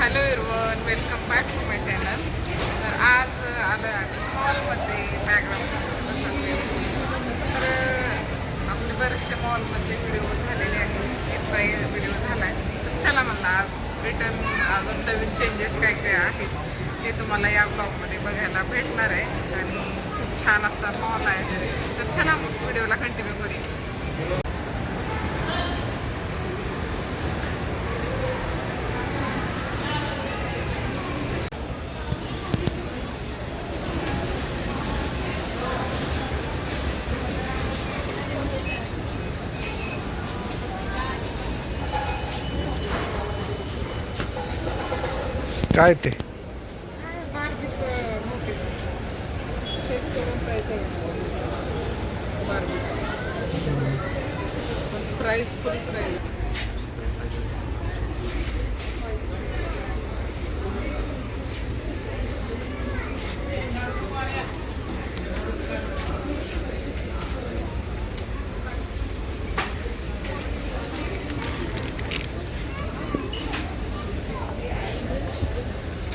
Hello everyone welcome back to my channel. तर आज आलं आम्ही मॉलमध्ये बॅकग्राऊंड तर आपले बरेचसे मॉलमधले व्हिडिओ झालेले आहेत. एक व्हिडिओ झाला आहे तर चला म्हणलं आज रिटर्न अजून नवीन चेंजेस काय काय आहेत ते तुम्हाला या ब्लॉगमध्ये बघायला भेटणार आहे. आणि खूप छान असतात मॉल आहे. तर चला मग व्हिडिओला कंटिन्यू करूया. काय ते? बार्बीचं मोठे करून प्राईस फुल प्राईस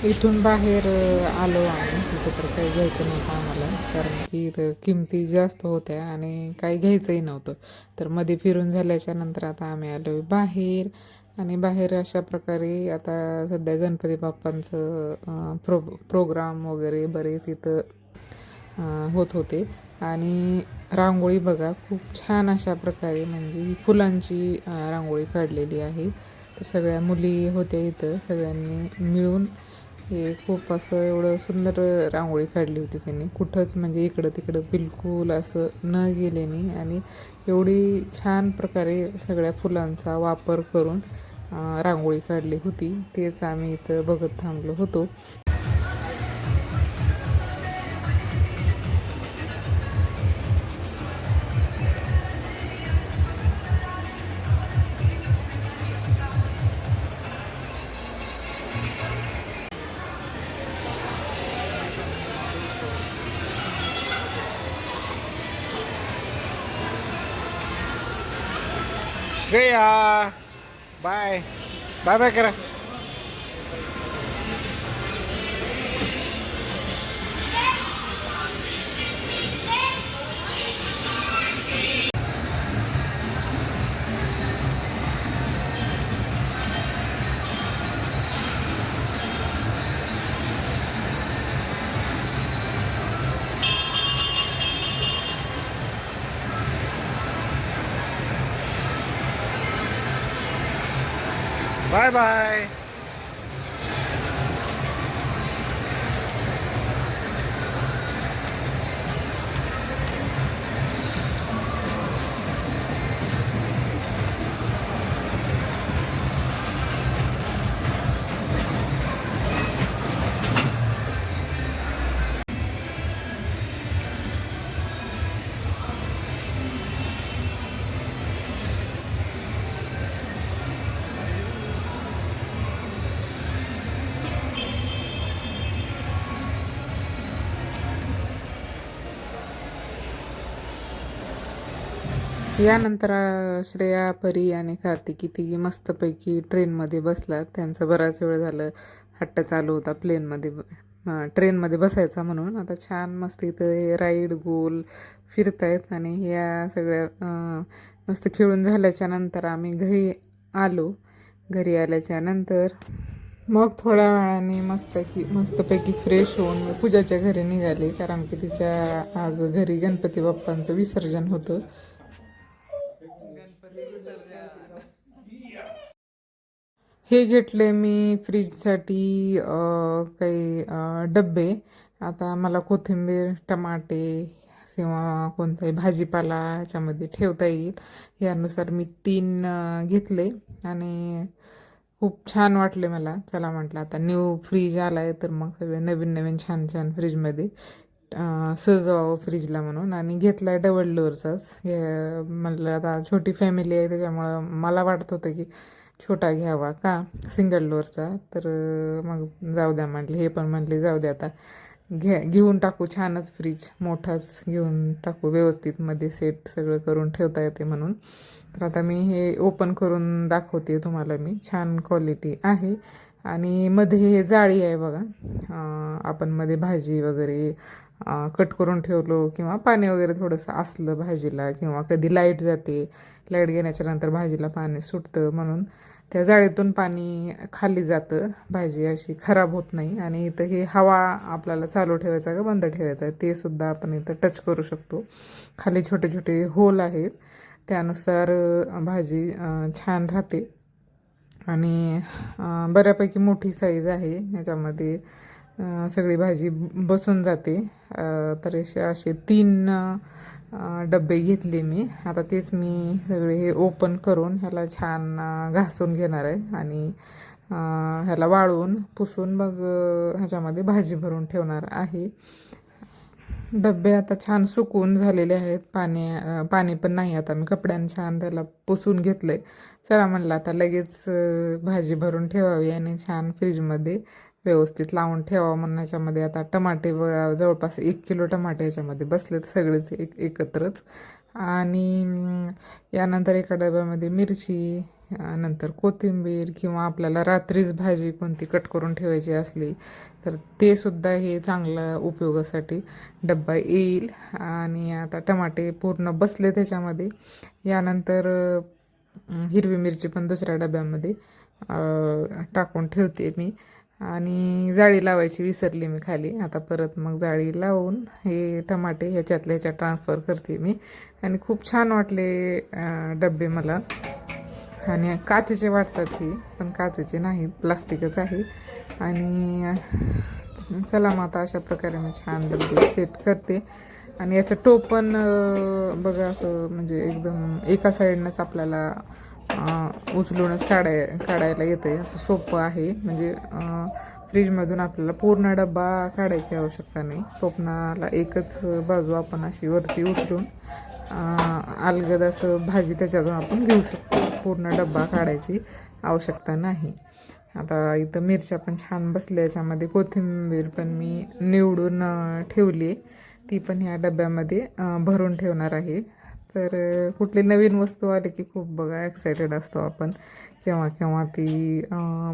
इथून बाहेर आलो आम्ही. इथं तर काही घ्यायचं नव्हतं आम्हाला. कारण की इथं किमती जास्त होत्या आणि काही घ्यायचंही नव्हतं. तर मध्ये फिरून झाल्याच्यानंतर आता आम्ही आलो बाहेर. आणि बाहेर अशा प्रकारे आता सध्या गणपती बाप्पांचं प्रो प्रोग्राम वगैरे बरेच इथं होत होते. आणि रांगोळी बघा खूप छान अशा प्रकारे म्हणजे फुलांची रांगोळी काढलेली आहे. तर सगळ्या मुली होत्या इथं. सगळ्यांनी मिळून हे खूप असं एवढं सुंदर रांगोळी काढली होती त्यांनी. कुठंच म्हणजे इकडं तिकडं बिलकुल असं न गेल्याने आणि एवढी छान प्रकारे सगळ्या फुलांचा वापर करून रांगोळी काढली होती. तेच आम्ही इथं बघत थांबलो होतो. श्रेया बाय बाय बाय करा Bye-bye. यानंतर श्रेया परी आणि कार्तिकी तिघी मस्तपैकी ट्रेनमध्ये बसलात. त्यांचं बराच वेळ झालं हट्ट चालू होता प्लेनमध्ये. ट्रेनमध्ये बसायचा म्हणून. आता छान मस्त इथं राईड गोल फिरतायत आणि या सगळ्या मस्त खेळून झाल्याच्यानंतर आम्ही घरी आलो. घरी आल्याच्यानंतर मग थोड्या वेळाने मस्त की मस्तपैकी फ्रेश होऊन पूजाच्या घरी निघाली. कारण की तिच्या आज घरी गणपती बाप्पांचं विसर्जन होतं. हे घेतले मी फ्रीजसाठी काही डबे. डब्बे आता मला कोथिंबीर टमाटे किंवा कोणताही भाजीपाला ह्याच्यामध्ये ठेवता येईल. यानुसार मी तीन घेतले आणि खूप छान वाटले मला. चला म्हटलं आता न्यू फ्रीज आला आहे तर मग सगळे नवीन नवीन छान छान फ्रीजमध्ये सजवावं फ्रीजला म्हणून. आणि घेतला आहे डबल डोअरचाच हे म्हणलं आता छोटी फॅमिली आहे त्याच्यामुळं मला वाटत होतं की छोटा घ्यावा का? सिंगल डोअरचा तर मग जाऊ द्या म्हटले हे पण म्हटले जाऊ द्या आता. घ्या घेऊन टाकू छानच फ्रीज मोठाच घेऊन टाकू. व्यवस्थित मध्ये सेट सगळं करून ठेवता येते म्हणून. तर आता मी हे ओपन करून दाखवते तुम्हाला मी. छान क्वालिटी आहे. आणि मध्ये हे जाळी आहे बघा. आपण मध्ये भाजी वगैरे कट करून ठेवलो किंवा पाणी वगैरे थोडंसं असलं भाजीला किंवा कधी लाइट जाते लाइट गेल्याच्यानंतर भाजीला पाणी सुटतं म्हणून त्या जाळीतून पाणी खाली जातं. भाजी अशी खराब होत नाही आणि इथं हे हवा आपल्याला चालू ठेवायचा का बंद ठेवायचा आहे ते सुद्धा आपण इथं टच करू शकतो. खाली छोटे छोटे होल आहेत. त्यानुसार भाजी छान राहते. आणि बऱ्यापैकी मोठी साईज आहे. ह्याच्यामध्ये सगळी भाजी बसून जाते. तर असे तीन डबे घेतले मी. आता तेच मी सगळे हे ओपन करून ह्याला छान घासून घेणार आहे. आणि ह्याला वाळवून पुसून मग ह्याच्यामध्ये भाजी भरून ठेवणार आहे. डबे आता छान सुकून झालेले आहेत. पाणी पाणी पण नाही आता. मी कपड्याने छान त्याला पुसून घेतलं आहे चला म्हणलं आता लगेच भाजी भरून ठेवावी आणि छान फ्रीजमध्ये व्यवस्थित लावून ठेवावं म्हणून याच्यामध्ये आता टमाटे व जवळपास एक किलो टमाटे याच्यामध्ये बसलेत सगळेच एक एकत्रच. आणि यानंतर एका डब्यामध्ये मिरची नंतर कोथिंबीर किंवा आपल्याला रात्रीच भाजी कोणती कट करून ठेवायची असली तर ते सुद्धा हे चांगलं उपयोगासाठी डब्बा येईल. आणि आता टमाटे पूर्ण बसले त्याच्यामध्ये. यानंतर हिरवी मिरची पण दुसऱ्या डब्यामध्ये टाकून ठेवते मी. आणि जाळी लावायची विसरली मी खाली. आता परत मग जाळी लावून हे टमाटे ह्याच्यातल्या ह्याच्यात ट्रान्सफर करते मी. आणि खूप छान वाटले डबे मला. आणि काचेचे वाटतात ही पण काचेचे नाहीत प्लास्टिकच आहे. आणि चला मग आता अशा प्रकारे मी छान डबे सेट करते. आणि याचं टोपण बघा असं म्हणजे एकदम एका साईडनंच आपल्याला उचलूनच काढाय काढायला येतं आहे असं सोपं आहे. म्हणजे फ्रीजमधून आपल्याला पूर्ण डब्बा काढायची आवश्यकता नाही. टोपणाला एकच बाजू आपण अशी वरती उचलून अलगद असं भाजी त्याच्यातून आपण घेऊ शकतो. पूर्ण डब्बा काढायची आवश्यकता नाही. आता इथं मिरच्या पण छान बसल्या. याच्यामध्ये कोथिंबीर पण मी निवडून ठेवली आहे ती पण ह्या डब्यामध्ये भरून ठेवणार आहे. तर कुठली नवीन वस्तू आली की खूप बघा एक्सायटेड असतो आपण. केव्हा केव्हा ती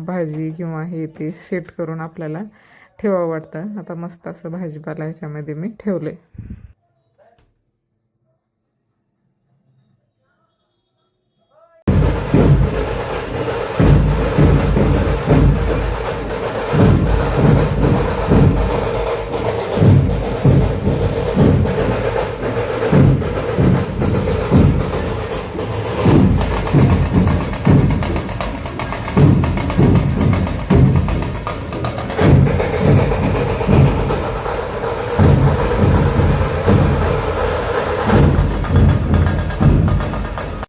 भाजी किंवा हे ते सेट करून आपल्याला ठेवावं वाटतं. आता मस्त असं भाजीपाला ह्याच्यामध्ये मी ठेवलं आहे